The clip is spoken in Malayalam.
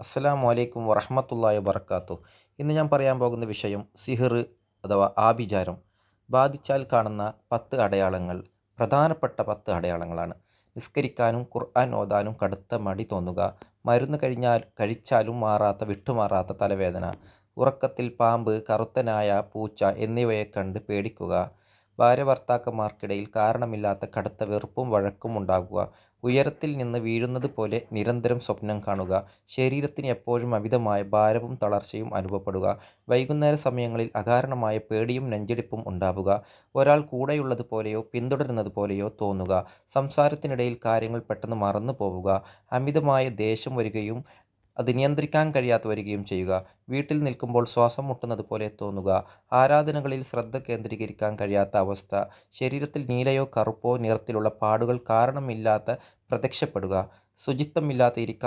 അസ്സലാമു വലൈക്കും വറഹ്മത്തുള്ളാഹി വർക്കാത്തു ഇന്ന് ഞാൻ പറയാൻ പോകുന്ന വിഷയം സിഹിർ അഥവാ ആഭിചാരം. ബാധിച്ചാൽ കാണുന്ന പത്ത് അടയാളങ്ങൾ പ്രധാനപ്പെട്ട പത്ത് അടയാളങ്ങളാണ്. നിസ്കരിക്കാനും ഖുർആൻ ഓതാനും കടുത്ത മടി തോന്നുക മരുന്ന് കഴിഞ്ഞാൽ കഴിച്ചാലും മാറാത്ത വിട്ടുമാറാത്ത തലവേദന ഉറക്കത്തിൽ പാമ്പ് കറുത്തനായ പൂച്ച എന്നിവയെ കണ്ട് പേടിക്കുക ഭാര്യ ഭർത്താക്കന്മാർക്കിടയിൽ കാരണമില്ലാത്ത കടുത്ത വെറുപ്പും വഴക്കും ഉണ്ടാകുക. ഉയരത്തിൽ നിന്ന് വീഴുന്നത് പോലെ നിരന്തരം സ്വപ്നം കാണുക. ശരീരത്തിന് എപ്പോഴും അമിതമായ ഭാരവും തളർച്ചയും അനുഭവപ്പെടുക. വൈകുന്നേര സമയങ്ങളിൽ അകാരണമായ പേടിയും നെഞ്ചെടുപ്പും ഉണ്ടാവുക. ഒരാൾ കൂടെയുള്ളത് പോലെയോ പിന്തുടരുന്നത് പോലെയോ തോന്നുക. സംസാരത്തിനിടയിൽ കാര്യങ്ങൾ പെട്ടെന്ന് മറന്നു പോവുക അമിതമായ ദേഷ്യം വരികയും അത് നിയന്ത്രിക്കാൻ കഴിയാതെ വരികയും ചെയ്യുക. വീട്ടിൽ നിൽക്കുമ്പോൾ ശ്വാസം മുട്ടുന്നത് പോലെ തോന്നുക. ആരാധനകളിൽ ശ്രദ്ധ കേന്ദ്രീകരിക്കാൻ കഴിയാത്ത അവസ്ഥ. ശരീരത്തിൽ നീലയോ കറുപ്പോ നിറത്തിലുള്ള പാടുകൾ കാരണമില്ലാത്ത പ്രത്യക്ഷപ്പെടുക. ശുചിത്വമില്ലാതെ ഇരിക്കാൻ